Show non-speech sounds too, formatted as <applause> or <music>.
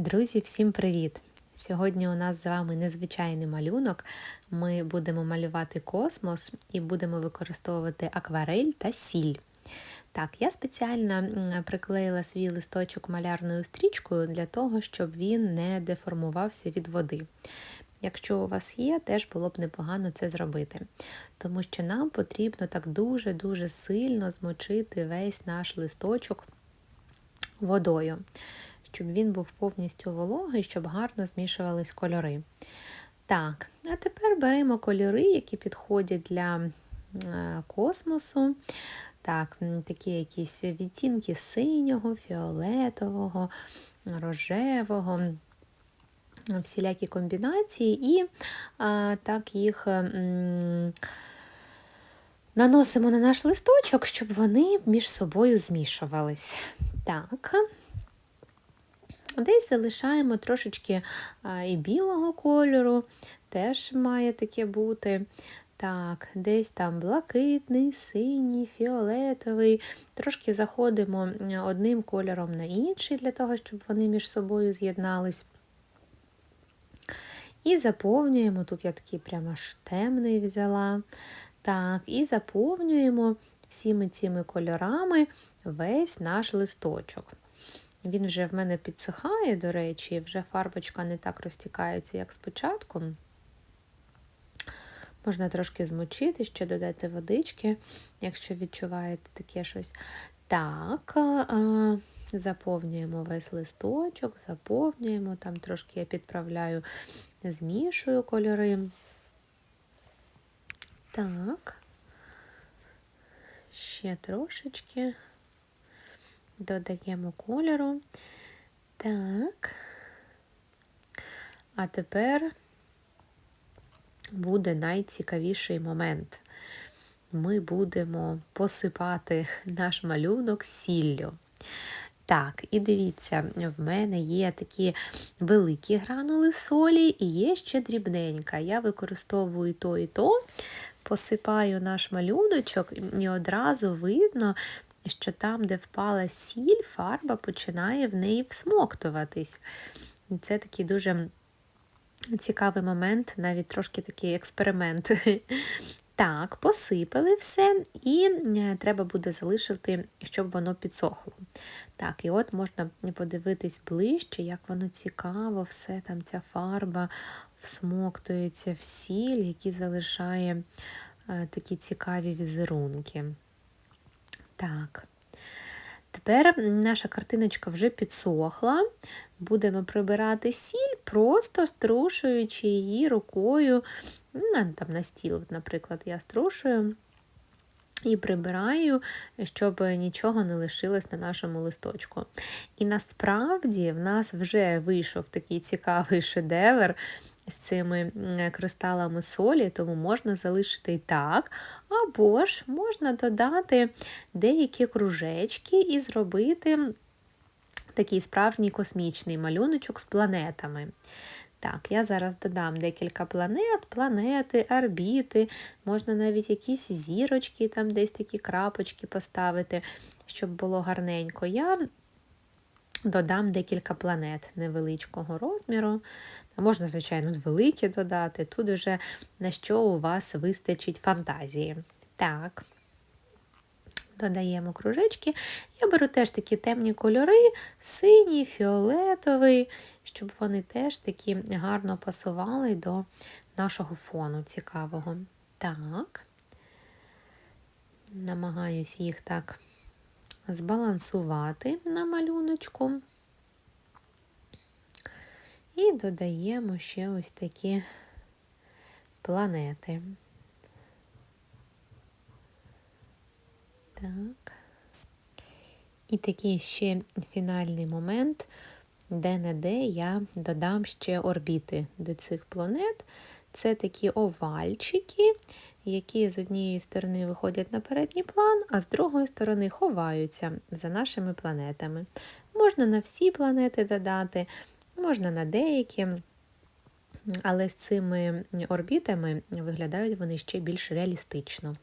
Друзі, всім привіт! Сьогодні у нас з вами незвичайний малюнок. Ми будемо малювати космос і будемо використовувати акварель та сіль. Так, я спеціально приклеїла свій листочок малярною стрічкою для того, щоб він не деформувався від води. Якщо у вас є, теж було б непогано це зробити, тому що нам потрібно так дуже-дуже сильно змочити весь наш листочок водою щоб він був повністю вологий, щоб гарно змішувались кольори. Так, а тепер беремо кольори, які підходять для е, космосу. Так, такі якісь відтінки синього, фіолетового, рожевого, всілякі комбінації, і а, так їх м, наносимо на наш листочок, щоб вони між собою змішувались. Так, Десь залишаємо трошечки і білого кольору, теж має таке бути. Так, десь там блакитний, синій, фіолетовий. Трошки заходимо одним кольором на інший, для того, щоб вони між собою з'єднались. І заповнюємо, тут я такий прямо аж темний взяла. Так, і заповнюємо всіми цими кольорами весь наш листочок. Він вже в мене підсихає, до речі, вже фарбочка не так розтікається, як спочатку. Можна трошки змочити, ще додати водички, якщо відчуваєте таке щось. Так, заповнюємо весь листочок, заповнюємо, там трошки я підправляю, змішую кольори. Так, ще трошечки додаємо кольору. Так. А тепер буде найцікавіший момент. Ми будемо посипати наш малюнок сіллю. Так, і дивіться, в мене є такі великі гранули солі і є ще дрібненька. Я використовую то і то, посипаю наш малюночок, і одразу видно, що там, де впала сіль, фарба починає в неї всмоктуватись. І це такий дуже цікавий момент, навіть трошки такий експеримент. <laughs> Так, посипали все, і е, треба буде залишити, щоб воно підсохло. Так, і от можна подивитись ближче, як воно цікаво, все там ця фарба всмоктується в сіль, які залишає е, такі цікаві візерунки. Так. Тепер наша картиночка вже підсохла. Будемо прибирати сіль, просто струшуючи її рукою на, там, на стіл, наприклад, я струшую і прибираю, щоб нічого не лишилось на нашому листочку. І насправді в нас вже вийшов такий цікавий шедевр з цими кристалами солі, тому можна залишити і так, або ж можна додати деякі кружечки і зробити такий справжній космічний малюночок з планетами. Так, я зараз додам декілька планет, планети, орбіти, можна навіть якісь зірочки, там десь такі крапочки поставити, щоб було гарненько. Я додам декілька планет невеличкого розміру. Можна, звичайно, великі додати, тут вже на що у вас вистачить фантазії. Так, додаємо кружечки. Я беру теж такі темні кольори, синій, фіолетовий, щоб вони теж такі гарно пасували до нашого фону цікавого. Так, намагаюсь їх так збалансувати на малюночку. І додаємо ще ось такі планети. Так. І такий ще фінальний момент, де-не-де я додам ще орбіти до цих планет. Це такі овальчики, які з однієї сторони виходять на передній план, а з другої сторони ховаються за нашими планетами. Можна на всі планети додати, можна на деякі, але з цими орбітами виглядають вони ще більш реалістично.